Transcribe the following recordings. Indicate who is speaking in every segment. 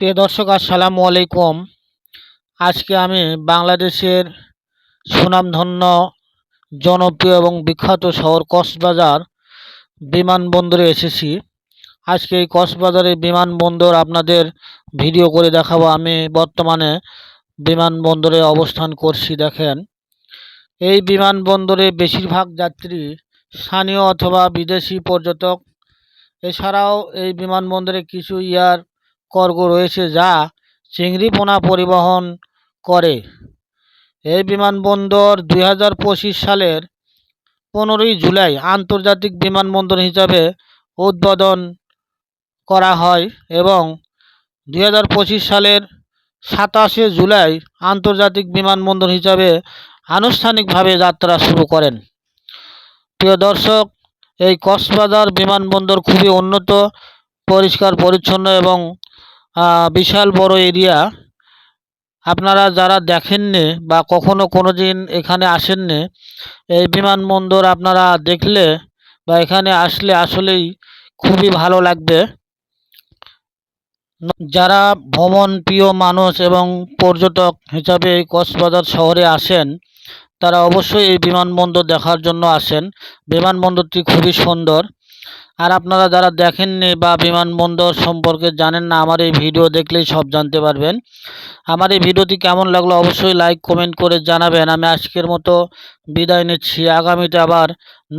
Speaker 1: প্রিয় দর্শক, আসসালামু আলাইকুম। আজকে আমি বাংলাদেশের সুনামধন্য, জনপ্রিয় এবং বিখ্যাত শহর কক্সবাজার বিমানবন্দরে এসেছি। আজকে এই কক্সবাজারের বিমানবন্দর আপনাদের ভিডিও করে দেখাবো। আমি বর্তমানে বিমানবন্দরে অবস্থান করছি, দেখেন। এই বিমানবন্দরে বেশিরভাগ যাত্রী স্থানীয় অথবা বিদেশি পর্যটক। এছাড়াও এই বিমানবন্দরে কিছু এয়ার কর্গো রয়েছে যা চিংড়ি পোনা পরিবহন করে। এই বিমানবন্দর দুই হাজার পঁচিশ সালের পনেরোই জুলাই আন্তর্জাতিক বিমানবন্দর হিসাবে উদ্বোধন করা হয় এবং দুই হাজার পঁচিশ সালের সাতাশে জুলাই আন্তর্জাতিক বিমানবন্দর হিসাবে আনুষ্ঠানিকভাবে যাত্রা শুরু করেন। প্রিয় দর্শক, এই কক্সবাজার বিমানবন্দর খুবই উন্নত, পরিষ্কার, পরিচ্ছন্ন এবং বিশাল বড় এরিয়া। আপনারা যারা দেখেননি বা কখনো কোনো দিন এখানে আসেননি, এই বিমানবন্দর আপনারা দেখলে বা এখানে আসলে আসলেই খুবই ভালো লাগবে। যারা ভ্রমণ প্রিয় মানুষ এবং পর্যটক হিসাবে এই কক্সবাজার শহরে আসেন, তারা অবশ্যই এই বিমানবন্দর দেখার জন্য আসেন। বিমানবন্দরটি খুবই সুন্দর। আর আপনারা যারা দেখেননি বা বিমানবন্দর সম্পর্কে জানেন না, আমার এই ভিডিও দেখলেই সব জানতে পারবেন। আমার এই ভিডিওটি কেমন লাগল অবশ্যই লাইক, কমেন্ট করে জানাবেন। আমি আজকের মতো বিদায় নিচ্ছি। আগামীতে আবার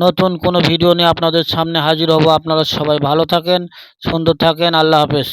Speaker 1: নতুন কোনো ভিডিও নিয়ে আপনাদের সামনে হাজির হব। আপনারা সবাই ভালো থাকেন, সুন্দর থাকেন। আল্লাহ হাফেজ।